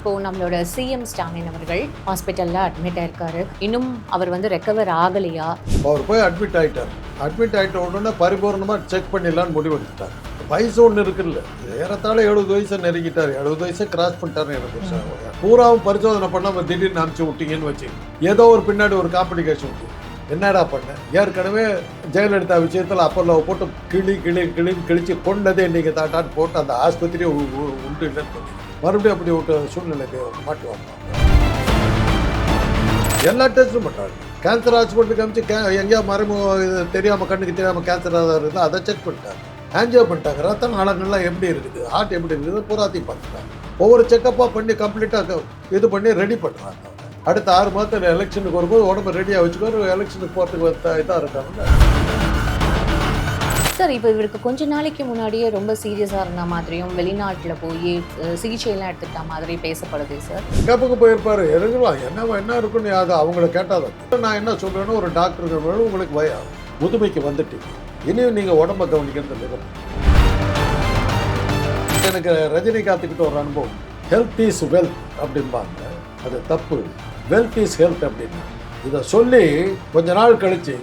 இப்போ நம்மளோட சிஎம் ஸ்டாலின் அவர்கள் ஹாஸ்பிட்டல்ல அட்மிட் ஆயிருக்காரு. இன்னும் அவர் வந்து ரெக்கவர் ஆகலையா? அவர் போய் அட்மிட் ஆயிட்டார். அட்மிட் ஆயிட்ட உடனே பரிபூர்ணமாக செக் பண்ணிடலான்னு முடிவெடுத்துட்டார் வயசு ஒன்று இருக்குல்ல. ஏறத்தாழ எழுபது வயசை நெருங்கிட்டார். எழுபது வயசை கிராஸ் பண்ணிட்டாருன்னு எனக்கு பூராவும் பரிசோதனை பண்ணாமல் திடீர்னு அனுப்பிச்சு விட்டீங்கன்னு வச்சு ஏதோ ஒரு பின்னாடி ஒரு காம்ப்ளிகேஷன் உண்டு என்னடா பண்ண? ஏற்கனவே ஜெயலலிதா விஷயத்தில் அப்போல்லாம் போட்டு கிளி கிளி கிளின்னு கிழிச்சு கொண்டதே நீங்கள் தாட்டான்னு போட்டு அந்த ஆஸ்பத்திரியை உண்டு இல்லைன்னு சொல்லி மறுபடியும் அப்படி ஒரு சூழ்நிலைக்கு மாட்டுவாங்க எல்லா டெஸ்ட்டும் பண்ணுறாங்க கேன்சர் ஹாஸ்பிட்டலுக்கு காமிச்சு கே எங்கேயா மறைமுக இது தெரியாமல் கண்ணுக்கு தெரியாமல் கேன்சர் இருந்தால் அதை செக் பண்ணிட்டாங்க. ஆன்ஜியோ பண்ணிட்டாங்க. ரத்த நாளங்கள்லாம் எப்படி இருக்குது? ஹார்ட் எப்படி இருக்குது பூராத்தையும் பார்த்துட்டாங்க. ஒவ்வொரு செக்கப்பாக பண்ணி கம்ப்ளீட்டாக இது பண்ணி ரெடி பண்ணுறாங்க. அடுத்த ஆறு மாதத்தில் எலெக்ஷனுக்கு வரும்போது உடம்பு ரெடியாக வச்சுக்கோ எலெக்ஷனுக்கு போகிறதுக்கு இதாக இருக்காங்க. சார் இப்போ இவருக்கு கொஞ்ச நாளைக்கு முன்னாடியே ரொம்ப சீரியஸாக இருந்த மாதிரியும் வெளிநாட்டில் போய் சிகிச்சையெல்லாம் எடுத்துக்கிட்ட மாதிரி பேசப்படுது சார். செக்கப்புக்கு போயிருப்பாரு. இருக்கலாம் என்ன என்ன இருக்குன்னு அது அவங்கள கேட்டால் நான் என்ன சொல்கிறேன்னு ஒரு டாக்டருக்கு உங்களுக்கு வய முதுமைக்கு வந்துட்டு இனியும் நீங்கள் உடம்ப கவனிக்கிறது இல்லை. எனக்கு ரஜினிகாந்துக்கிட்ட ஒரு அனுபவம். ஹெல்த் இஸ் வெல்த் அப்படிம்பாங்க. அது தப்பு. வெல்த் இஸ் ஹெல்த் அப்படின்னு இதை சொல்லி கொஞ்ச நாள் கழித்து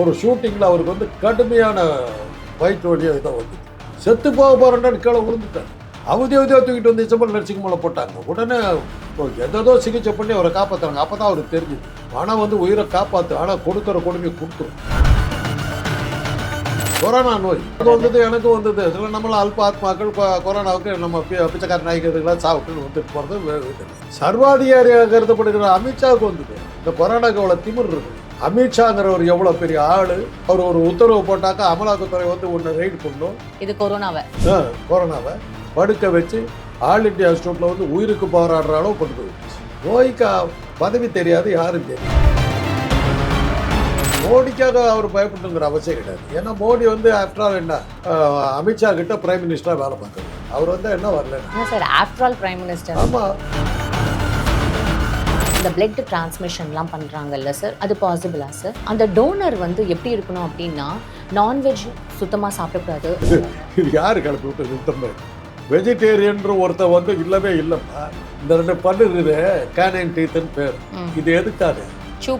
ஒரு ஷூட்டிங்கில் அவருக்கு வந்து கடுமையான வயிற்று வழியாக இதாக வந்து. செத்து போக போகிறேன்னு கீழே விழுந்துட்டேன் அவதி அவதியாக தூக்கிட்டு வந்து இசம்பல் நர்சிங் மேலே போட்டாங்க. உடனே எதோ சிகிச்சை பண்ணி அவரை காப்பாற்றுறாங்க அப்போ தான் அவருக்கு தெரிஞ்சு ஆனால் வந்து உயிரை காப்பாற்று ஆனால் கொடுக்குற கொடுமை கொடுத்துரும். கொரோனா நோய். அது வந்தது எனக்கும் வந்தது. இதில் நம்மளாம் அல்ப ஆத்மாக்கள் கொரோனாவுக்கு நம்ம பிச்சைக்கார நாய்க்கிறதுக்கெல்லாம் சாப்பிட்டு வந்துட்டு போகிறது சர்வாதிகாரியாக கருதப்படுகிற அமித்ஷாவுக்கு வந்தது. இந்த கொரோனாக்கு அவ்வளோ திமிர் இருக்குது அமித்ஷாங்கிறவர் எவ்வளோ பெரிய ஆள்? அவர் ஒரு உத்தரவு போட்டாக்கா அமலாக்கத்துறை வந்து ஒன்று ரைடு பண்ணும். இது கொரோனாவை. ஆ, கொரோனாவை. படுக்க வச்சு ஆல் இண்டியா ஸ்டோட்டில் வந்து உயிருக்கு போராடுற அளவு கொண்டு போய் விட்டுச்சு நோய்க்கு பதவி தெரியாது யாரும் தெரியும் மோடிக்காக அவர் பயப்படணுங்கிற அவசியம் கிடையாது. ஏன்னா மோடி வந்து ஆஃப்டர் ஆல் என்ன? அமித்ஷா கிட்ட பிரைம் மினிஸ்டராக வேலை பார்க்குறது அவர் வந்து என்ன வரல sir after all prime minister ஆமாம் இந்த பிளட் டிரான்ஸ்மிஷன்லாம் பண்ணுறாங்கல்ல சார் அது பாசிபிளா சார் அந்த டோனர் வந்து எப்படி இருக்கணும் அப்படின்னா நான்வெஜ் சுத்தமாக சாப்பிடக்கூடாது. இது யாரு கிளப்பி விட்டு சுத்தமே வெஜிடேரியன்ற ஒருத்தன் வந்து இல்லவே இல்லைப்பா. இந்த ரெண்டு இருக்குது கேனைன் டீத்துன்னு பேர். இது எதுக்காக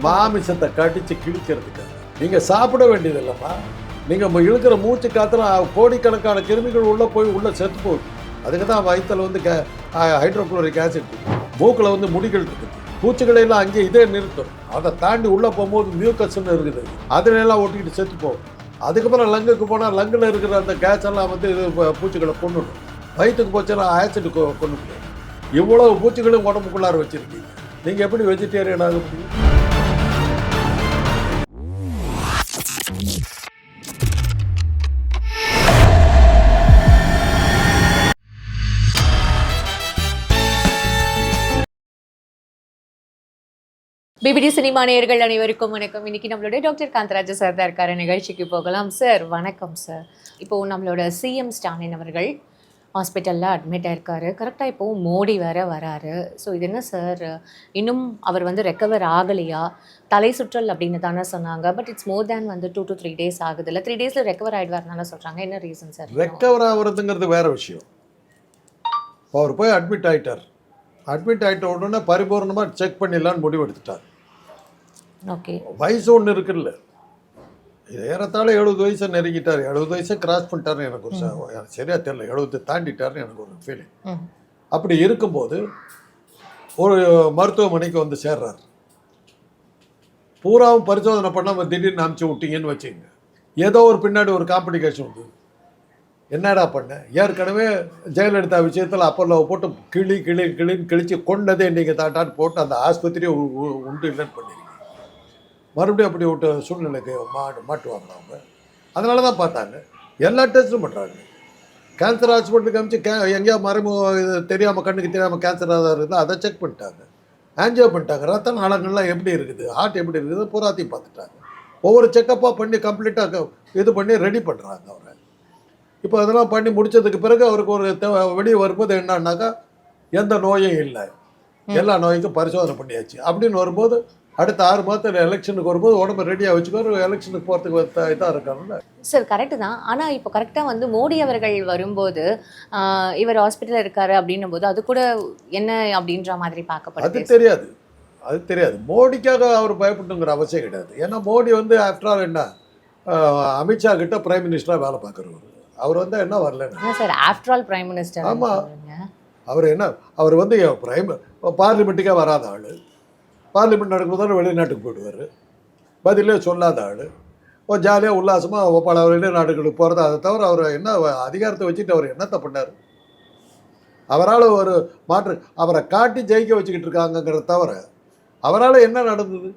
மாமிசத்தை கடிச்சு கிழிக்கிறதுக்காக நீங்க சாப்பிட வேண்டியது இல்லைம்மா நீங்க மு- இழுக்கிற மூச்சு காத்துல கோடிக்கணக்கான கிருமிகள் உள்ள போய் உள்ள செத்து போகுது. அதுக்கு தான் வயிற்றுல வந்து ஹைட்ரோக்ளோரிக் ஆசிட் மூக்கில் வந்து முடிகள் இருக்குது பூச்சிகளை எல்லாம் அங்கே இதே நிறுத்தும். அதை தாண்டி உள்ள போகும்போது மியூக்கஸ்ன்னு இருக்குது. அதுல எல்லாம் ஒட்டிக்கிட்டு செத்து போகும். அதுக்கப்புறம் லங்குக்கு போனால் லங்கில் இருக்கிற அந்த கேஸ் எல்லாம் வந்து இது பூச்சிகளை கொண்டுடும் வயிற்றுக்கு போச்சுன்னா ஆசிட் கொண்டு முடியும் இவ்வளவு பூச்சிகளும் உடம்புக்குள்ளார வச்சிருக்கீங்க. நீங்கள் எப்படி வெஜிடேரியன் ஆக முடியும்? பிபிடி சினிமா நேயர்கள் அனைவருக்கும் வணக்கம். இன்னைக்கு நம்மளுடைய டாக்டர் காந்தராஜ சார் தான் இருக்காரு. நிகழ்ச்சிக்கு போகலாம் சார் வணக்கம் சார் இப்போது நம்மளோட சிஎம் ஸ்டாலின் அவர்கள் ஹாஸ்பிட்டலில் அட்மிட் ஆயிருக்காரு. கரெக்டாக இப்போது மோடி வேற வராரு. ஸோ இது என்ன சார் இன்னும் அவர் வந்து ரெக்கவர் ஆகலையா? தலை சுற்றல் அப்படின்னு தானே சொன்னாங்க. பட் இட்ஸ் மோர் தேன் வந்து டூ டு த்ரீ டேஸ் ஆகுது இல்லை. த்ரீ டேஸில் ரெக்கவர் ஆகிடுவார் தானே சொல்கிறாங்க என்ன ரீசன் சார் ரெக்கவர் ஆகுறதுங்கிறது வேற விஷயம். அவர் போய் அட்மிட் ஆகிட்டார் அட்மிட் ஆகிட்ட உடனே பரிபூர்ணமாக செக் பண்ணிடலான்னு முடிவு எடுத்துட்டார் வயசு ஒன்று இருக்குல்ல. இது ஏறத்தாழ எழுபது வயசை நெருங்கிட்டார். எழுபது வயசை கிராஸ் பண்ணிட்டாருன்னு எனக்கு ஒரு எனக்கு சரியா தெரியல. எழுபது தாண்டிட்டாருன்னு எனக்கு ஒரு ஃபீலிங் அப்படி இருக்கும்போது ஒரு மருத்துவமனைக்கு வந்து சேர்றார். பூராவும் பரிசோதனை பண்ணாமல் திடீர்னு அனுப்பிச்சு விட்டீங்கன்னு வச்சுங்க ஏதோ ஒரு பின்னாடி ஒரு காம்ப்ளிகேஷன் உண்டு என்னடா பண்ண? ஏற்கனவே ஜெயலலிதா விஷயத்தில் அப்போல்லோ போட்டு கிளி கிளி கிளின்னு கிழிச்சு கொண்டதே நீங்கள் தாட்டான்னு போட்டு அந்த ஆஸ்பத்திரியை உண்டு இல்லைன்னு பண்ணிருக்கீங்க. மறுபடியும் அப்படி விட்ட சூழ்நிலைக்கு மாட்டு மாட்டுவாங்க அவங்க? அதனால தான் பார்த்தாங்க. எல்லா டெஸ்ட்டும் பண்ணுறாங்க கேன்சர் ஹாஸ்பிட்டலுக்கு அமிச்சு கே எங்கேயா மறைமுக இது தெரியாமல் கண்ணுக்கு தெரியாமல் கேன்சர் இருந்தால் அதை செக் பண்ணிட்டாங்க. ஆன்ஜியோ பண்ணிட்டாங்க. ரத்த நாளங்கள்லாம் எப்படி இருக்குது? ஹார்ட் எப்படி இருக்குது? பூராத்தையும் பார்த்துட்டாங்க. ஒவ்வொரு செக்கப்பாக பண்ணி கம்ப்ளீட்டாக இது பண்ணி ரெடி பண்ணுறாங்க அவரை. இப்போ அதெல்லாம் பண்ணி முடிச்சதுக்கு பிறகு அவருக்கு ஒரு வெளியே வரும்போது என்னன்னாக்கா எந்த நோயும் இல்லை. எல்லா நோய்க்கும் பரிசோதனை பண்ணியாச்சு. அப்படின்னு வரும்போது அடுத்த ஆறு மாதத்தில் எலெக்ஷனுக்கு வரும்போது உடம்பு ரெடியாக வச்சுக்கோ எலெக்ஷனுக்கு போகிறதுக்கு இதாக இருக்காங்கல்ல? சார் கரெக்டு தான். ஆனால் இப்போ கரெக்டாக வந்து மோடி அவர்கள் வரும்போது இவர் ஹாஸ்பிட்டலில் இருக்காரு அப்படின்னும் போது அது கூட என்ன அப்படின்ற மாதிரி அது பார்க்கப்படுது தெரியாது. அது தெரியாது. மோடிக்காக அவர் பயப்படணுங்கிற அவசியம் கிடையாது. ஏன்னா மோடி வந்து ஆஃப்டர் ஆல் என்ன அமித்ஷா கிட்ட பிரைம் மினிஸ்டராக வேலை பார்க்குறவர். அவர் வந்து என்ன வரலன்னு. Sir after all prime minister ஆமா. அவர் என்ன அவர் வந்து பிரைம் பார்லிமெண்ட்டுக்கே வராத ஆள். பார்லிமெண்ட் நடக்கும்போது வெளிநாட்டுக்கு போயிடுவார். பதிலே சொல்லாத ஆள். ஓ ஜாலியாக உல்லாசமாக பல வெளிநாடுகளுக்கு போகிறது அதை தவிர அவர் என்ன அதிகாரத்தை வச்சுட்டு அவர் என்னத்தை பண்ணார்? அவரால் ஒரு மாற்று அவரை காட்டி ஜெயிக்க வச்சுக்கிட்டு இருக்காங்கங்கிறத தவிர அவரால் என்ன நடந்தது?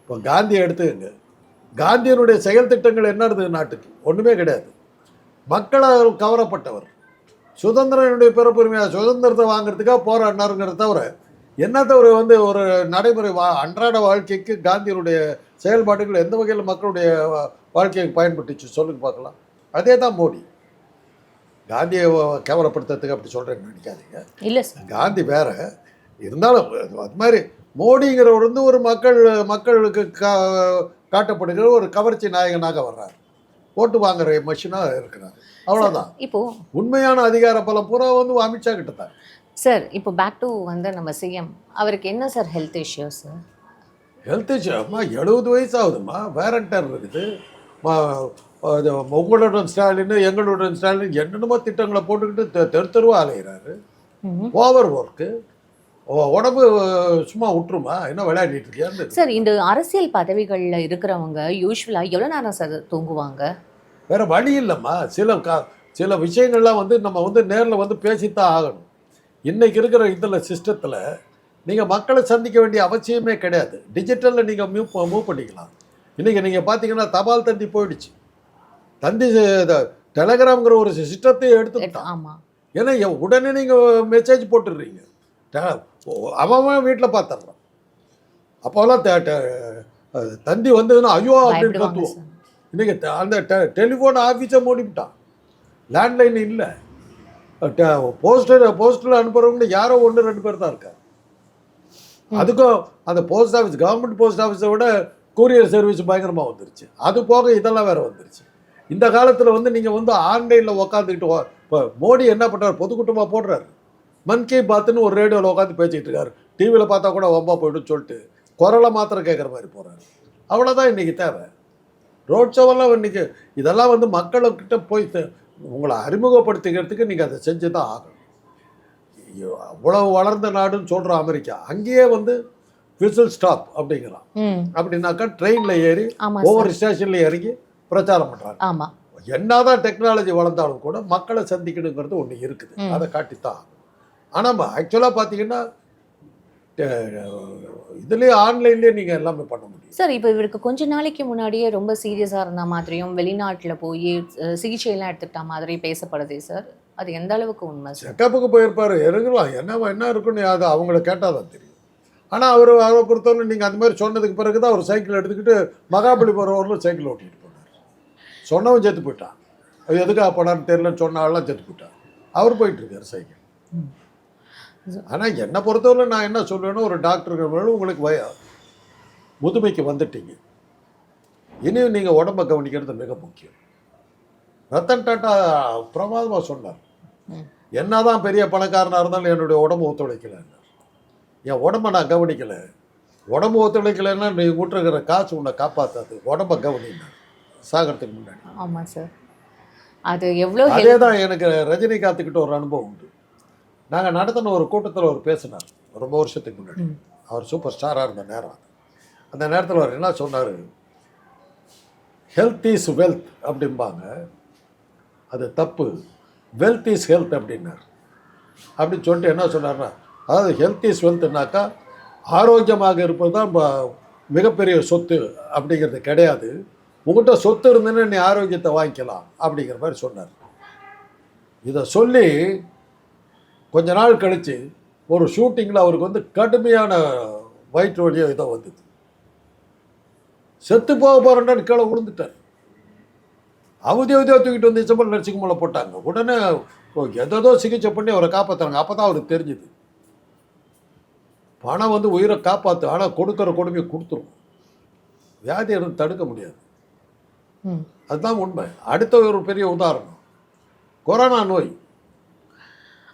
இப்போ காந்தியை எடுத்துக்கங்க. காந்தியனுடைய செயல் திட்டங்கள் என்ன இருந்தது நாட்டுக்கு? ஒன்றுமே கிடையாது. மக்களால் கவரப்பட்டவர். சுதந்திரனுடைய பிறப்புரிமையாக சுதந்திரத்தை வாங்குறதுக்காக போராடினாருங்கிறத தவிர என்னத்தை ஒரு வந்து ஒரு நடைமுறை வா அன்றாட வாழ்க்கைக்கு காந்தியனுடைய செயல்பாடுகள் எந்த வகையில் மக்களுடைய வாழ்க்கைக்கு பயன்பட்டுச்சு சொல்லுங்க பார்க்கலாம். அதே தான் மோடி. காந்தியை கேவலப்படுத்துறதுக்கு அப்படி சொல்கிறேன்னு நினைக்காதீங்க. இல்லை காந்தி வேற. இருந்தாலும் அது மாதிரி மோடிங்கிறவர் வந்து ஒரு மக்கள் மக்களுக்கு கா காட்டப்படுகிற ஒரு கவர்ச்சி நாயகனாக வர்றார். ஓட்டு வாங்குற மஷினாக இருக்கிறார். அவ்வளோதான் இப்போ உண்மையான அதிகார பலம் பூரா வந்து அமித்ஷா கிட்ட தான் சார் இப்போ பேக் டு வந்து நம்ம சிஎம் அவருக்கு என்ன sir health issue sir health issue அம்மா எழுபது வயசு ஆகுதும்மா வேரண்டர் இருக்குது. உங்களுடன் ஸ்டாலின் எங்களுடன் ஸ்டாலின் என்னென்னமோ திட்டங்களை போட்டுக்கிட்டு தெரு தெருவா அலைகிறாரு ஓவர் ஒர்க்கு உடம்பு சும்மா விட்டுருமா? என்ன விளையாடிட்டு இருக்கியான்னு சார் இந்த அரசியல் பதவிகளில் இருக்கிறவங்க யூஸ்வலாக எவ்வளோ நேரம் சார் தூங்குவாங்க? வேற வழி இல்லைம்மா. சில கா சில விஷயங்கள்லாம் வந்து நம்ம வந்து நேரில் வந்து பேசித்தான் ஆகணும். இன்னைக்கு இருக்கிற இதில் சிஸ்டத்தில் நீங்கள் மக்களை சந்திக்க வேண்டிய அவசியமே கிடையாது. டிஜிட்டலில் நீங்கள் மூவ் மூவ் பண்ணிக்கலாம். இன்றைக்கி நீங்கள் பார்த்தீங்கன்னா தபால் தந்தி போயிடுச்சு. தந்தி டெலகிராம்ங்கிற ஒரு சிஸ்டத்தை எடுத்துக்கிட்டான். ஆமாம் ஏன்னா உடனே நீங்கள் மெசேஜ் போட்டுடுறீங்க. அவன் வீட்டில் பார்த்துட்றான் அப்போல்லாம் தந்தி வந்ததுன்னா ஐயோ! அப்படின்னு கத்துவோம். ட- அந்த டெலிஃபோன் ஆஃபீஸை மூடிவிட்டான். லேண்ட்லைன் இல்லை. போஸ்டர் போஸ்டரில் அனுப்புறவங்க யாரோ ஒன்று ரெண்டு பேர் தான் இருக்காங்க. அதுக்கும் அந்த போஸ்ட் ஆஃபீஸ் கவர்மெண்ட் போஸ்ட் ஆஃபீஸை விட கூரியர் சர்வீஸ் பயங்கரமாக வந்துருச்சு. அது போக இதெல்லாம் வேற வந்துருச்சு. இந்த காலத்தில் வந்து நீங்கள் வந்து ஆன்லைனில் உக்காந்துக்கிட்டு இப்போ மோடி என்ன பண்ணுறாரு பொதுக்கூட்டமாக போடுறாரு. மன் கி பாத்துன்னு ஒரு ரேடியோவில் உட்காந்து பேசிக்கிட்டு இருக்காரு. டிவியில் பார்த்தா கூட வம்பா போய்டுன்னு சொல்லிட்டு குரலை மாத்திரம் கேட்குற மாதிரி போகிறாரு அவ்வளோதான் இன்றைக்கி தேவை. ரோட் ஷோவெல்லாம் இன்னைக்கு இதெல்லாம் வந்து மக்கள்கிட்ட போய் உங்களை அறிமுகப்படுத்திக்கிறதுக்கு நீங்கள் அதை செஞ்சு தான் ஆகணும் அவ்வளவு வளர்ந்த நாடுன்னு சொல்கிறோம் அமெரிக்கா அங்கேயே வந்து விசில் ஸ்டாப் அப்படிங்கிறான். அப்படின்னாக்கா ட்ரெயினில் ஏறி ஒவ்வொரு ஸ்டேஷனில் இறங்கி பிரச்சாரம் பண்ணுறாங்க ஆமாம் என்னதான் டெக்னாலஜி வளர்ந்தாலும் கூட மக்களை சந்திக்கணுங்கிறது ஒன்று இருக்குது. அதை காட்டித்தான் ஆனால் ஆக்சுவலாக பார்த்தீங்கன்னா இதுலேயே ஆன்லைன்லேயே நீங்கள் எல்லாமே பண்ண முடியும். சார் இப்போ இவருக்கு கொஞ்ச நாளைக்கு முன்னாடியே ரொம்ப சீரியஸாக இருந்த மாதிரியும் வெளிநாட்டில் போய் அஹ், சிகிச்சையெல்லாம் எடுத்துக்கிட்ட மாதிரி பேசப்படுதே சார். அது எந்த அளவுக்கு உண்மை செக்கப்புக்கு போயிருப்பாரு இருக்கலாம் என்ன என்ன இருக்குன்னு அது அவங்கள கேட்டால் தான் தெரியும். ஆனால் அவர் அவரை பொறுத்தவரை நீங்கள் அந்த மாதிரி சொன்னதுக்கு பிறகு தான் அவர் சைக்கிள் எடுத்துக்கிட்டு மகாபலிபுரம் வரலும் சைக்கிள் ஓட்டிகிட்டு போனார். சொன்னவன் செத்து போயிட்டான். அது எதுக்காக போனான்னு தெரியலன்னு சொன்ன ஆள்லாம் செத்து போயிட்டான் அவர் போயிட்டு இருக்காரு சைக்கிள். ம். ஆனால் என்னை பொறுத்தவரை நான் என்ன சொல்லுவேன்னா ஒரு டாக்டருக்கு உங்களுக்கு வய முதுமைக்கு வந்துட்டீங்க. இனியும் நீங்கள் உடம்ப கவனிக்கிறது மிக முக்கியம். ரத்தன் டாட்டா பிரமாதமாக சொன்னார். ம். என்னதான் பெரிய பணக்காரனாக இருந்தாலும் என்னுடைய உடம்பு ஒத்துழைக்கலைன்னு என் உடம்ப நான் கவனிக்கலை. உடம்பு ஒத்துழைக்கலைன்னா நீ விட்டுருக்கிற காசு உன்னை காப்பாற்றாது உடம்ப கவனினா சாகிறதுக்கு முன்னாடி. ஆமாம் சார் அது எவ்வளோ அதே தான் எனக்கு ரஜினிகாந்துக்கிட்ட ஒரு அனுபவம் உண்டு. நாங்கள் நடத்தின ஒரு கூட்டத்தில் அவர் பேசினார். ரொம்ப வருஷத்துக்கு முன்னாடி. அவர் சூப்பர் ஸ்டாராக இருந்த நேரம். அந்த நேரத்தில் அவர் என்ன சொன்னார்? ஹெல்த் இஸ் வெல்த் அப்படிம்பாங்க. அது தப்பு. வெல்த் இஸ் ஹெல்த் அப்படின்னார். அப்படின்னு சொல்லிட்டு என்ன சொன்னார்னா அதாவது ஹெல்த் இஸ் வெல்த்னாக்கா ஆரோக்கியமாக இருப்பது தான் மிகப்பெரிய சொத்து அப்படிங்கிறது கிடையாது. உங்கள்கிட்ட சொத்து இருந்ததுன்னா நீ ஆரோக்கியத்தை வாங்கிக்கலாம் அப்படிங்கிற மாதிரி சொன்னார். இதை சொல்லி கொஞ்ச நாள் கழித்து ஒரு ஷூட்டிங்கில் அவருக்கு வந்து கடுமையான வயிற்று வலியோ இதோ வந்தது. செத்து போக போகிறேன்னு கீழே விழுந்துட்டார். அவதி அவதியோ தூக்கிட்டு வந்து இசம்பல் மூலம் போட்டாங்க. உடனே எதோ சிகிச்சை பண்ணி அவரை காப்பாற்றுறாங்க அப்போ தான் அவருக்கு தெரிஞ்சுது. பணம் வந்து உயிரை காப்பாற்று ஆனால் கொடுக்குற கொடுமையை கொடுத்துரும். வியாதி எதுவும் தடுக்க முடியாது. அதுதான் உண்மை. அடுத்த ஒரு பெரிய உதாரணம். கொரோனா நோய்.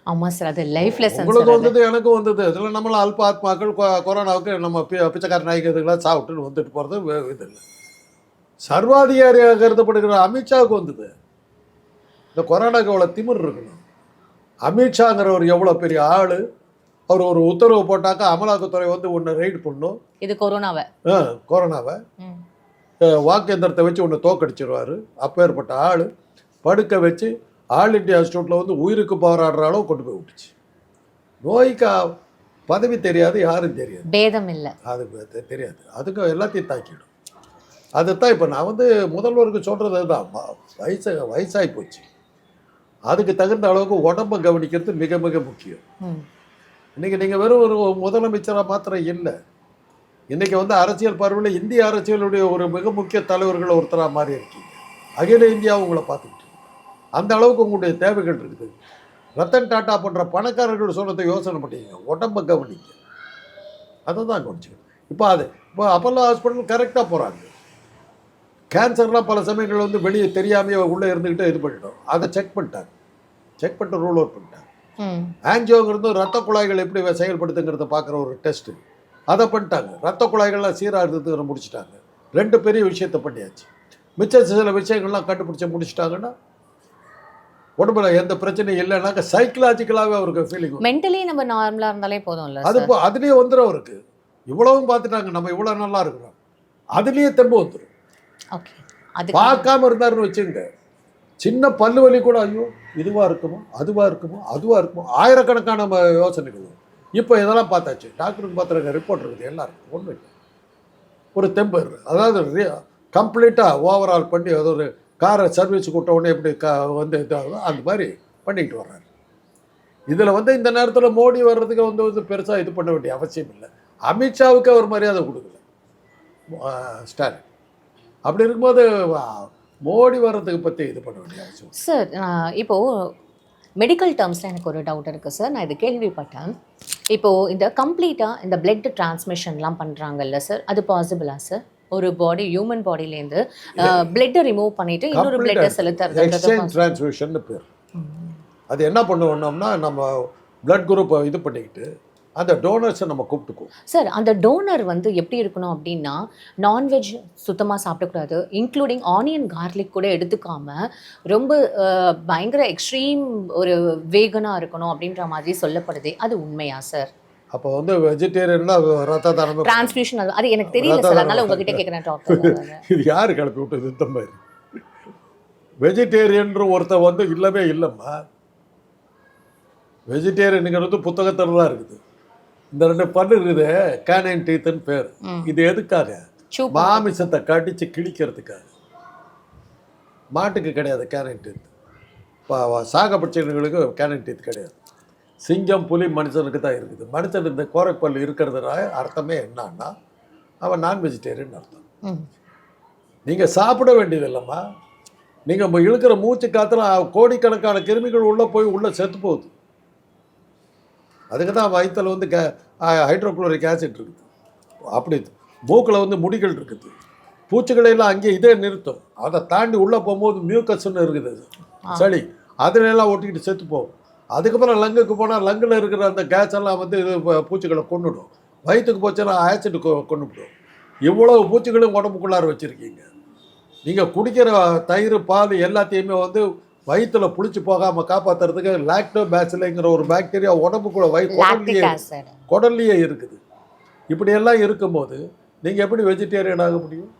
ஆமா சார் அது லைஃப் லெசன் உங்களுக்கு வந்தது எனக்கும் வந்தது. இதில் நம்மள அல்ப ஆத்மாக்கள் கொ- கொரோனாவுக்கு நம்ம பிச்சைக்கார நாய்க்கிறதுக்கெல்லாம் சாப்பிட்டுன்னு வந்துட்டு போகிறது இது இல்லை. சர்வாதிகாரியாக கருதப்படுகிற அமித்ஷாவுக்கு வந்தது. இந்த கொரோனாக்கு எவ்வளோ திமிர் இருக்கணும். அமித்ஷாங்கிறவர் எவ்வளோ பெரிய ஆள். அவர் ஒரு உத்தரவு போட்டாக்கா அமலாக்கத்துறை வந்து ஒன்று ரைடு பண்ணும். இது கொரோனாவை. ஆ, கொரோனாவை. வாக்கு எந்திரத்தை வச்சு ஒன்று தோக்கடிச்சிருவார். அப்பேற்பட்ட ஆள். படுக்க வச்சு ஆல் இண்டியா இன்ஸ்டியூட்டில் வந்து உயிருக்கு போராடுற அளவு கொண்டு போய் விட்டுச்சு. நோய்க்கு பதவி தெரியாது யாரும் தெரியாது. பேதம் இல்ல. அது தெரியாது. அதுக்கு எல்லாத்தையும் தாக்கிடும். அதுதான் இப்போ நான் வந்து முதல்வருக்கு சொல்கிறது தான் வயசு வயசாகி போச்சு. அதுக்கு தகுந்த அளவுக்கு உடம்பை கவனிக்கிறது மிக மிக முக்கியம். ம். இன்னைக்கு நீங்கள் வெறும் ஒரு முதலமைச்சராக மாத்திரம் இல்லை. இன்னைக்கு வந்து அரசியல் பார்வையில் இந்திய அரசியலுடைய ஒரு மிக முக்கிய தலைவர்கள் ஒருத்தராக மாறி இருக்கீங்க. அகில இந்தியா உங்களை பார்த்துக்கிட்டு. அந்த அளவுக்கு உங்களுடைய தேவைகள் இருக்குது. ரத்தன் டாட்டா போன்ற பணக்காரர்கள் சொல்றதை யோசனை பண்ணிக்கங்க. உடம்ப கவனிங்க. அதை தான் கவனிச்சுக்கணும். இப்போ அது இப்போ அப்பல்லோ ஹாஸ்பிட்டல் கரெக்டாக போகிறாங்க கேன்சர்லாம் பல சமயங்கள் வந்து வெளியே தெரியாமையே உள்ளே இருந்துக்கிட்டே இது பண்ணிட்டோம். அதை செக் பண்ணிட்டாங்க. செக் பண்ணிட்டு ரூல் அவுட் பண்ணிட்டாங்க. ஆன்ஜியோங்கிறது ரத்த குழாய்கள் எப்படி செயல்படுத்துங்கிறத பார்க்குற ஒரு டெஸ்ட்டு அதை பண்ணிட்டாங்க. ரத்த குழாய்கள்லாம் சீராக இருக்கிறதுக்கு முடிச்சிட்டாங்க. ரெண்டு பெரிய விஷயத்தை பண்ணியாச்சு. மிச்ச சில விஷயங்கள்லாம் கண்டுபிடிச்சு முடிச்சிட்டாங்கன்னா உடம்புல எந்த பிரச்சனையும் இல்லைனாக்க சைக்கலாஜிக்கலாகவே அவருக்கு ஃபீலிங் மென்டலி நம்ம நார்மலா இருந்தாலே போதும் இல்ல அது அதுலேயே வந்துடும் அவருக்கு. இவ்வளவும் பார்த்துட்டாங்க நம்ம இவ்வளோ நல்லா இருக்கிறோம். அதுலேயே தெம்பு வந்துடும் ஓகே அது பார்க்காம இருந்தாருன்னு வச்சுங்க சின்ன பல்லு வலி கூட ஐயோ இதுவாக இருக்குமோ அதுவாக இருக்குமோ அதுவாக இருக்குமோ ஆயிரக்கணக்கான ம- யோசனைகள். இப்போ இதெல்லாம் பார்த்தாச்சு. டாக்டருக்கு பார்த்துருக்க ரிப்போர்ட் இருக்குது எல்லாருக்கும் ஒன்றும் இல்லை. ஒரு தெம்பு இருக்கு. அதாவது கம்ப்ளீட்டாக ஓவரால் பண்ணி அது ஒரு காரை சர்வீஸ் கூட்ட உடனே எப்படி க வந்து இதாகுதோ அந்த மாதிரி பண்ணிக்கிட்டு வர்றாரு. இதில் வந்து இந்த நேரத்தில் மோடி வர்றதுக்கு வந்து வந்து பெருசாக இது பண்ண வேண்டிய அவசியம் இல்லை. அமித்ஷாவுக்கு அவர் மரியாதை கொடுக்கல. ஸ்டாலின். அப்படி இருக்கும்போது வா- மோடி வர்றதுக்கு பற்றி இது பண்ண வேண்டிய அவசியம் சார் இப்போது மெடிக்கல் டேர்ம்ஸில் எனக்கு ஒரு டவுட் இருக்குது சார். நான் இது கேள்விப்பட்டேன். இப்போது இந்த கம்ப்ளீட்டாக இந்த பிளட் டிரான்ஸ்மிஷன்லாம் பண்ணுறாங்கல்ல சார் அது பாசிபிளா சார்? ஒரு பாடி ஹியூமன் பாடியிலேருந்து பிளட்டை ரிமூவ் பண்ணிட்டு இன்னொரு பிளட்டை செலுத்துறது எக்ஸ்சேஞ்ச் டிரான்ஸ்மிஷன் பேர். அது என்ன பண்ணுவோம்னா நம்ம பிளட் குரூப்பை இது பண்ணிக்கிட்டு அந்த டோனர்ஸை நம்ம கூப்பிட்டுக்குவோம். சார் அந்த டோனர் வந்து எப்படி இருக்கணும் அப்படின்னா நான்வெஜ் சுத்தமாக சாப்பிடக்கூடாது. இன்க்ளூடிங் ஆனியன் கார்லிக் கூட எடுத்துக்காம ரொம்ப பயங்கர எக்ஸ்ட்ரீம் ஒரு வேகனாக இருக்கணும் அப்படின்ற மாதிரி சொல்லப்படுது அது உண்மையா சார் அப்போ வந்து வெஜிடேரியன்னா ரத்த தானமே டிரான்ஸ்மியூஷன் அது எனக்கு தெரியல சார். அதனால உங்ககிட்ட கேட்குறேன் டாக்டர் இது யார் கிளப்பி விட்டது? இந்த மாதிரி வெஜிடேரியன்ற ஒருத்தன் வந்து இல்லவே இல்லைம்மா. வெஜிடேரியனுங்கிறது புத்தகத்தில் தான் இருக்குது. இந்த ரெண்டு பல்லு இருக்குது. கேனைன் டீத்துன்னு பேர். இது எதுக்காக? மாமிசத்தை கடிச்சு கிழிக்கிறதுக்காக. மாட்டுக்கு கிடையாது கேனைன் டீத் சாகப்பட்சங்களுக்கு கேனைன் டீத் கிடையாது. சிங்கம் புலி மனுஷனுக்கு தான் இருக்குது. மனுஷன் இந்த கோரைப்பல் இருக்கிறதுனால அர்த்தமே என்னன்னா அவன் நான் வெஜிடேரியன் அர்த்தம். நீங்கள் சாப்பிட வேண்டியது இல்லைம்மா. நீங்கள் இழுக்கிற மூச்சு காத்துல கோடிக்கணக்கான கிருமிகள் உள்ளே போய் உள்ளே செத்து போகுது. அதுக்கு தான் வயிற்றில் வந்து கே ஹைட்ரோக்ளோரிக் ஆசிட் இருக்குது. அப்படி மூக்கில் வந்து முடிகள் இருக்குது. பூச்சிகளை எல்லாம் அங்கேயே இதே நிறுத்தும். அதை தாண்டி உள்ளே போகும்போது மியூக்கஸ்ன்னு இருக்குது சளி. அதுல எல்லாம் ஒட்டிக்கிட்டு செத்து போகும். அதுக்கப்புறம் லங்குக்கு போனால் லங்கில் இருக்கிற அந்த கேஸ் எல்லாம் வந்து இது பூச்சிகளை கொன்னுடும். வயிற்றுக்கு போச்சுன்னா ஆசிட் கொண்டுவிடும் இவ்வளவு பூச்சிகளும் உடம்புக்குள்ளார வச்சுருக்கீங்க. நீங்கள் குடிக்கிற தயிர் பால் எல்லாத்தையுமே வந்து வயிற்றுல புளிச்சு போகாமல் காப்பாற்றுறதுக்கு லாக்டோ பேசிலைங்கிற ஒரு பாக்டீரியா உடம்புக்குள்ள வயி குடல்லையே குடல்லையே இருக்குது. இப்படியெல்லாம் இருக்கும்போது நீங்கள் எப்படி வெஜிடேரியன் ஆக முடியும்?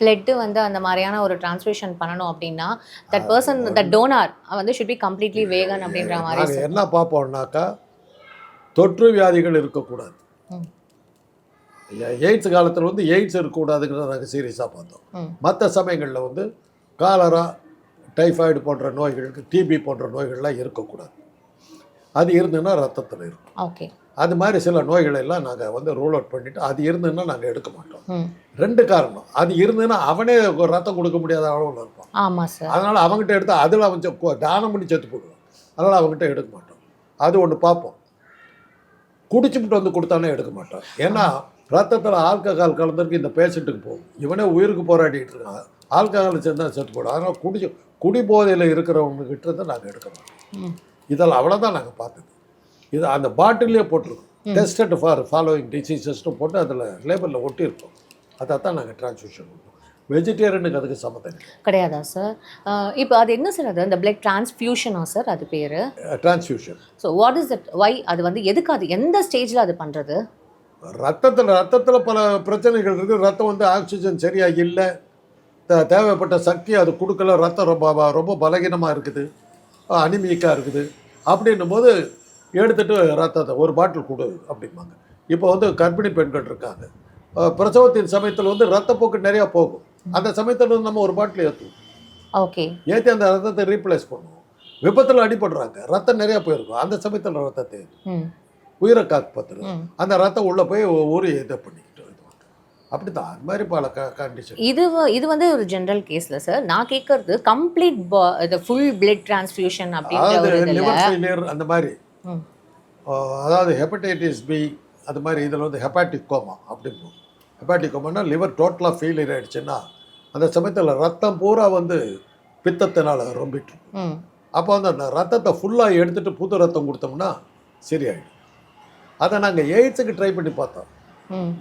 பிளட் வந்து அந்த மாதிரியான ஒரு டிரான்ஸ்மிஷன் பண்ணணும் அப்படின்னா தட் பர்சன் தட் டோனார் வந்து ஷுட் பி கம்ப்ளீட்லி வேகன் அப்படின்ற மாதிரி என்ன பார்ப்போம்னாக்கா தொற்று வியாதிகள் இருக்கக்கூடாது. எய்ட்ஸ் காலத்தில் வந்து எய்ட்ஸ் இருக்கக்கூடாதுங்கிறத நாங்கள் சீரியஸாக பார்த்தோம். மற்ற சமயங்களில் வந்து காலரா டைஃபாய்டு போன்ற நோய்களுக்கு டிபி போன்ற நோய்கள்லாம் இருக்கக்கூடாது. அது இருந்ததுன்னா ரத்தத்தில் இருக்கும். ஓகே. அது மாதிரி சில நோய்களை எல்லாம் நாங்கள் வந்து ரூல் அவுட் பண்ணிவிட்டு அது இருந்ததுன்னா நாங்கள் எடுக்க மாட்டோம். ரெண்டு காரணம். அது இருந்ததுன்னா அவனே ரத்தம் கொடுக்க முடியாத அளவில் இருப்பான். ஆமாம் சார் அதனால் அவங்ககிட்ட எடுத்து அதில் அவன் தானம் பண்ணி செத்து போடுவான். அதனால் அவங்ககிட்ட எடுக்க மாட்டோம். அது ஒன்று பார்ப்போம். குடிச்சுட்டு வந்து கொடுத்தானே எடுக்க மாட்டான் ஏன்னா ரத்தத்தில் ஆல்கஹால் கலந்துருக்கு இந்த பேஷண்ட்டுக்கு போகும் இவனே உயிருக்கு போராடிட்டு இருக்கான். ஆல்கஹால் சேர்ந்தா செத்து போடும். அதனால் குடிச்சு குடி போதையில் இருக்கிறவங்க கிட்ட இருந்து நாங்கள் எடுக்க மாட்டோம். ம். இதெல்லாம் அவ்வளோதான் நாங்கள் பார்த்தது. இது அந்த பாட்டிலே போட்டிருக்கோம். டெஸ்டட் ஃபார் ஃபாலோயிங் டிசீசஸ்னு போட்டு அதில் லேபிளில் ஒட்டியிருக்கோம். அதை தான் நாங்கள் டிரான்ஸ்ஃபியூஷன் கொடுப்போம் வெஜிடேரியனுக்கு அதுக்கு சம்மந்தம் கிடையாதா சார் இப்போ அது என்ன சார் அது? அந்த பிளட் டிரான்ஸ்ஃபியூஷனா சார் அது பேர்? Transfusion so what is that why அது வந்து எதுக்கு அது? எந்த ஸ்டேஜில் அது பண்ணுறது ரத்தத்தில் ரத்தத்தில் பல பிரச்சனைகள் இருக்குது ரத்தம் வந்து ஆக்சிஜன் சரியாக இல்லை. தேவைப்பட்ட சக்தி அது கொடுக்கல. ரத்தம் ரொம்ப ரொம்ப பலகீனமாக இருக்குது. அனிமிக்காக இருக்குது. அப்படின்னும் போது எடுத்துட்டு ரத்தத்தை ஒரு பாட்டில் கொடு அப்படிம்பாங்க. இப்போ வந்து கர்ப்பிணி பெண்கள் இருக்காங்க. பிரசவத்தின் சமயத்தில் வந்து ரத்தப்போக்கு நிறையா போகும். அந்த சமயத்தில் வந்து நம்ம ஒரு பாட்டில் ஏற்றுவோம் ஓகே. ஏற்றி அந்த ரத்தத்தை ரீப்ளேஸ் பண்ணுவோம். விபத்தில் அடிபடுறாங்க. ரத்தம் நிறையா போயிருக்கும். அந்த சமயத்தில் ரத்தத்தை உயிரை காப்பாற்றுறது அந்த ரத்தம் உள்ளே போய் ஒரு இதை பண்ணிக்கிட்டு இது பண்ணும். அப்படிதான் அது மாதிரி பல க கண்டிஷன் இது இது வந்து ஒரு ஜெனரல் கேஸ்ல சார் நான் கேட்கறது கம்ப்ளீட் இது ஃபுல் பிளட் டிரான்ஸ்ஃபியூஷன் அப்படின்ற அந்த மாதிரி. அதாவது ஹெப்படைட்டிஸ் பி அது மாதிரி இதில் வந்து ஹெப்பாட்டிக் கோமா அப்படிம்போம் ஹெப்பாட்டிக் கோமானா லிவர் டோட்டலாக ஃபெயிலியர் ஆயிடுச்சுன்னா அந்த சமயத்தில் ரத்தம் பூரா வந்து பித்தத்தினால ரொம்பிட்டு அப்போ வந்து அந்த ரத்தத்தை ஃபுல்லாக எடுத்துட்டு புது ரத்தம் கொடுத்தோம்னா சரியாயிடும். அதை நாங்கள் எய்ட்ஸுக்கு ட்ரை பண்ணி பார்த்தோம்.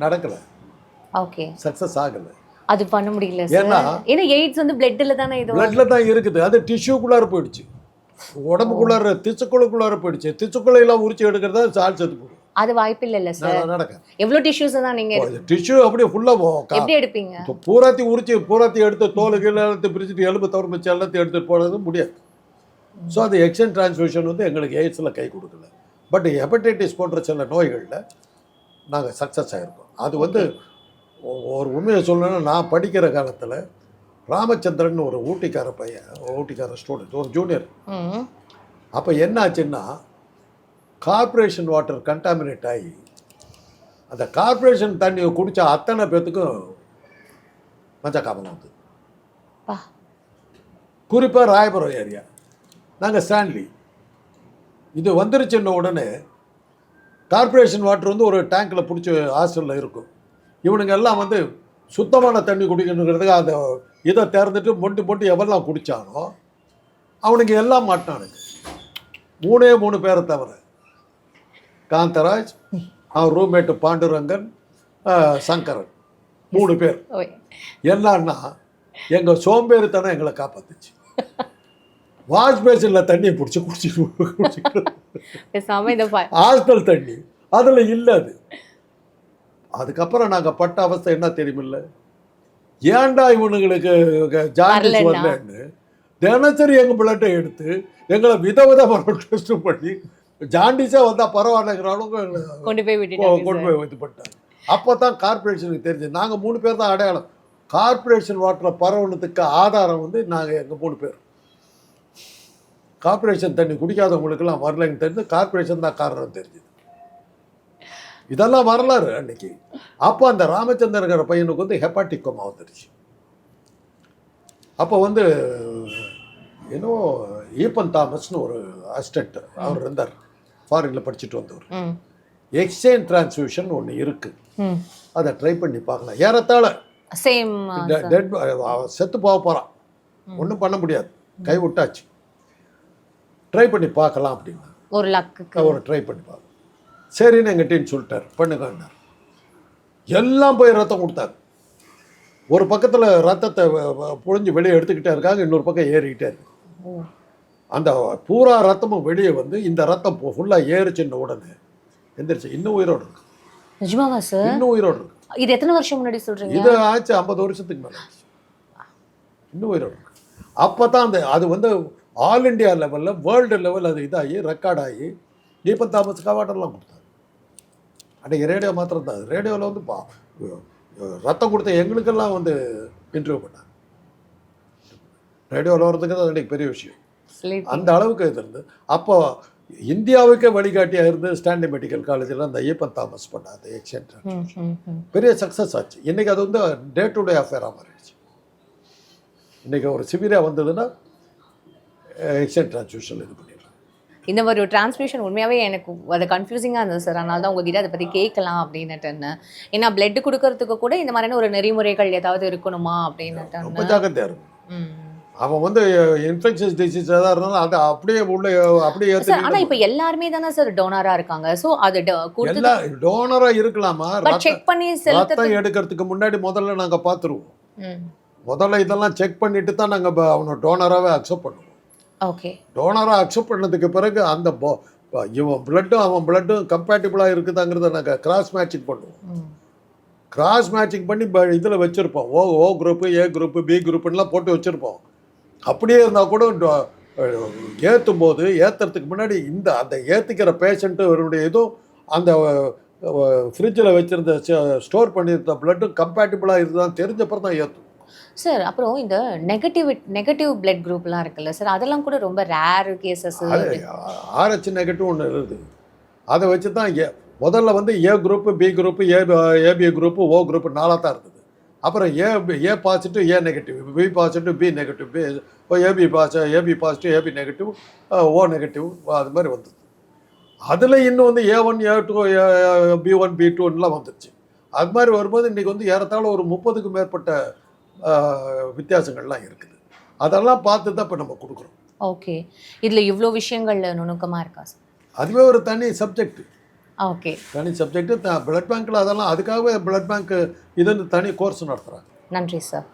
நடக்கலை. ஓகே. சக்ஸஸ் ஆகலை. அது பண்ண முடியல ஏன்னா ஏன்னா எய்ட்ஸ் வந்து பிளட்ல தானே இது பிளட்ல தான் இருக்குது. அது டிஷ்யூக்குள்ளார போயிடுச்சு. உடம்புக்குள்ளார திசுக்குள்ளுக்குள்ளார போயிடுச்சு. திசுக்குள்ளையெல்லாம் உரிச்சு எடுக்கிறதா சால் செத்து போடும் அது வாய்ப்பு இல்லைல்ல சார். நடக்க எவ்வளோ டிஷ்யூஸ் தான் நீங்க டிஷ்யூ அப்படியே ஃபுல்லாக எப்படி எடுப்பீங்க? பூராத்தி உரிச்சு பூராத்தி எடுத்து தோல் கீழே பிரிச்சுட்டு எலும்பு தவறு மிச்சம் எல்லாத்தையும் எடுத்துட்டு போனது முடியாது. ஸோ அந்த எக்ஸன் டிரான்ஸ்மிஷன் வந்து எங்களுக்கு எய்ட்ஸில் கை கொடுக்கல. பட் ஹெப்படைட்டிஸ் போன்ற சில நோய்களில் நாங்கள் சக்ஸஸ் ஆகிருக்கோம் அது வந்து ஒரு உண்மையை சொல்லணும்னா நான் படிக்கிற காலத்தில் ராமச்சந்திரன் ஒரு ஊட்டிக்கார பையன் ஊட்டிக்கார ஸ்டூடெண்ட் ஒரு ஜூனியர் அப்போ என்ன ஆச்சுன்னா கார்ப்பரேஷன் வாட்டர் கண்டாமினேட் ஆகி அந்த கார்ப்பரேஷன் தண்ணியை குடித்த அத்தனை பேர்த்துக்கும் மஞ்சக்காமலம் வந்து பா. குறிப்பாக ராயபுரம் ஏரியா நாங்கள் ஸ்டான்லி இது வந்துருச்சுன்ன உடனே கார்ப்பரேஷன் வாட்டர் வந்து ஒரு டேங்க்கில் பிடிச்சி ஹாஸ்டலில் இருக்கும். இவனுங்க எல்லாம் வந்து சுத்தமான தண்ணி குடிக்கணுங்கிறதுக்கு அந்த இதை திறந்துட்டு மொண்டு மொண்டு எவெல்லாம் குடித்தானோ அவனுங்க எல்லாம் மாட்டானுங்க மூணே மூணு பேரை தவிர. காந்தராஜ் அவன் ரூம்மேட்டு பாண்டுரங்கன் சங்கரன். மூணு பேர். என்னன்னா எங்கள் சோம்பேறித்தனம் எங்களை காப்பாத்துச்சு. வாஷ் பேசினில் தண்ணியை பிடிச்சி குடிச்சிட்டு குடிச்சிட்டு ஹாஸ்டல் தண்ணி. அதில் இல்லை அது. அதுக்கப்புறம் நாங்கள் பட்ட அவஸ்தை என்ன தெரியுமில்ல? ஏன்டா இவனுங்களுக்கு ஜாண்டிஸ் வரலன்னா? தினசரி எங்கள் பிளட்டை எடுத்து எங்களை விதவிதமான டெஸ்ட் பண்ணி ஜாண்டிஸே வந்தால் பரவாயில்லைங்கிற அளவுக்கு எங்களை கொண்டு போய் கொண்டு போய் இது பண்ணிட்டாங்க. அப்போ தான் கார்பரேஷனுக்கு தெரிஞ்சது. நாங்கள் மூணு பேர் தான் அடையாளம். கார்ப்பரேஷன் வாட்டரை பரவணுத்துக்கு ஆதாரம் வந்து நாங்கள் எங்கள் மூணு பேர். கார்ப்பரேஷன் தண்ணி குடிக்காதவங்களுக்கெல்லாம் வரலைன்னு தெரிஞ்சு கார்ப்பரேஷன் தான் காரணம் தெரிஞ்சுது. இதெல்லாம் வரலாறு அன்னைக்கு. அப்போ அந்த ராமச்சந்திரங்கிற பையனுக்கு வந்து ஹெப்பாட்டிக் கோமா வந்துருச்சு. அப்போ வந்து என்னவோ ஈப்பன் தாமஸ்னு ஒரு அசிஸ்டன்ட் அவர் இருந்தார். ஃபாரினில் படிச்சுட்டு வந்தவர். எக்ஸ்சேஞ்ச் டிரான்ஸ்மியூஷன் ஒன்று இருக்குது அதை ட்ரை பண்ணி பார்க்கலாம். ஏறத்தாழ. சேம் டெட் செத்து போக போகிறான் ஒன்றும் பண்ண முடியாது. கை விட்டாச்சு. ட்ரை பண்ணி பார்க்கலாம் அப்படின்னா. ஒரு லக்குக்கு ஒரு ட்ரை பண்ணி பார்க்கலாம். சரின்னு எங்கள் டீம் சொல்லிட்டார் பண்ணுங்கன்னார் எல்லாம் போய் ரத்தம் கொடுத்தாரு. ஒரு பக்கத்தில் ரத்தத்தை புழிஞ்சு வெளியே எடுத்துக்கிட்டே இருக்காங்க இன்னொரு பக்கம் ஏறிக்கிட்டே இருக்கு. அந்த பூரா ரத்தமும் வெளியே வந்து இந்த ரத்தம் ஃபுல்லாக ஏறிச்சுன்ன உடனே எந்திரிச்சு இன்னும் உயிரோடு இருக்கு. நிஜமாவா சார் இன்னும் உயிரோடு இருக்கு. இது எத்தனை வருஷம் முன்னாடி சொல்றீங்க? இது ஆச்சு ஐம்பது வருஷத்துக்கு மேலே இன்னும் உயிரோடு இருக்கு. அப்போ தான் அந்த அது வந்து ஆல் இண்டியா லெவலில் வேர்ல்டு லெவல் அது இதாகி ரெக்கார்ட் ஆகி தீபன் தாமஸ் அவார்டெல்லாம் கொடுத்தாரு. அன்றைக்கி ரேடியோ மாத்திரம் தான் ரேடியோவில் வந்து பா ரத்தம் கொடுத்த எங்களுக்கெல்லாம் வந்து இன்டர்வியூ பண்ணாங்க. ரேடியோவில் வர்றதுக்கு அன்றைக்கி பெரிய விஷயம். அந்த அளவுக்கு இது இருந்து அப்போ இந்தியாவுக்கே வழிகாட்டியாக இருந்து ஸ்டான்லி மெடிக்கல் காலேஜில் அந்த ஈப்பன் தாமஸ் பண்ண அந்த எக்ஸென்ட் ம், ம், ம். பெரிய சக்ஸஸ் ஆச்சு. இன்றைக்கி அது வந்து டே டு டே அஃபேராக மாறிடுச்சு. இன்றைக்கி ஒரு சிவியராக வந்ததுன்னா எக்ஸென்ட் டிரான்ஸ்மியூஷன் இது பண்ணிடுறாங்க இந்த மாதிரி ஒரு டிரான்ஸ்மியூஷன் உண்மையாகவே எனக்கு அது கன்ஃபியூசிங்காக இருந்தது சார் அதனால தான் உங்ககிட்ட அதை பற்றி கேட்கலாம் அப்படின்னுட்டுன்னு. ஏன்னா பிளட் கொடுக்கறதுக்கு கூட இந்த மாதிரியான ஒரு நெறிமுறைகள் ஏதாவது இருக்கணுமா ரொம்ப அப்படின்னுட்டு ஜாக்கிரதையா இருக்கும். ம். அவன் வந்து இன்ஃபெக்ஷஸ் டிசீஸ் எதாக இருந்தாலும் அதை அப்படியே உள்ள அப்படியே சார் ஆனா ஏற்றி இப்போ எல்லாருமே தானே சார் டோனரா இருக்காங்க. சோ அது எல்லா டோனரா இருக்கலாமா? செக் பண்ணி ரத்தம் எடுக்கிறதுக்கு முன்னாடி முதல்ல நாங்க பார்த்துருவோம். முதல்ல இதெல்லாம் செக் பண்ணிட்டு தான் நாங்க ப- அவனை டோனராகவே அக்செப்ட் பண்ணுவோம். ஓகே டோனராக அக்செப்ட் பண்ணதுக்கு பிறகு அந்த இவன் பிளட்டும் அவன் பிளட்டும் கம்பேட்டிபிளாக இருக்குதாங்கிறத நாங்கள் கிராஸ் மேட்சிங் பண்ணுவோம். கிராஸ் மேட்சிங் பண்ணி இதில் வச்சுருப்போம். O O group A group B குரூப்புலாம் போட்டு வச்சுருப்போம். அப்படியே இருந்தால் கூட ஏற்றும் போது ஏற்றுறதுக்கு முன்னாடி இந்த அந்த ஏற்றிக்கிற பேஷண்ட்டு அவருடைய இதுவும் அந்த ஃப்ரிட்ஜில் வச்சுருந்த ஸ்டோர் பண்ணியிருந்த பிளட்டும் கம்பேட்டிபிளாக இருக்குதான்னு தெரிஞ்சப்பறம் தான் ஏற்றும் சார் அப்புறம் இந்த நெகட்டிவ் நெகட்டிவ் பிளட் குரூப்லாம் இருக்குல்ல சார் அதெல்லாம் கூட ரொம்ப ரேர் கேசஸ் ஆர்ஹெச் நெகட்டிவ் ஒன்று இருக்குது. அதை வச்சு தான் ஏ முதல்ல வந்து A group B group A AB group O group நாளாக தான் இருந்தது அப்புறம் A A positive A negative B positive B negative B AB பாசி AB positive AB negative O negative அது மாதிரி வந்தது. அதில் இன்னும் வந்து A one A two B one B டூன்லாம் வந்துருச்சு. அது மாதிரி வரும்போது இன்றைக்கி வந்து ஏறத்தாழ ஒரு முப்பதுக்கும் மேற்பட்ட வித்தியாசங்கள்லாம் இருக்குது. அதெல்லாம் பார்த்து தான் இப்போ நம்ம கொடுக்குறோம். ஓகே. இதுல இவ்ளோ விஷயங்கள் நுணுக்கமா இருக்கா சார்? அதுவே ஒரு தனி சப்ஜெக்ட் ஓகே. தனி சப்ஜெக்ட் பிளட் பேங்க்கில் அதெல்லாம் அதுக்காகவே பிளட் பேங்க் இதுன்னு தனி கோர்ஸ் நடத்துகிறாங்க நன்றி சார்.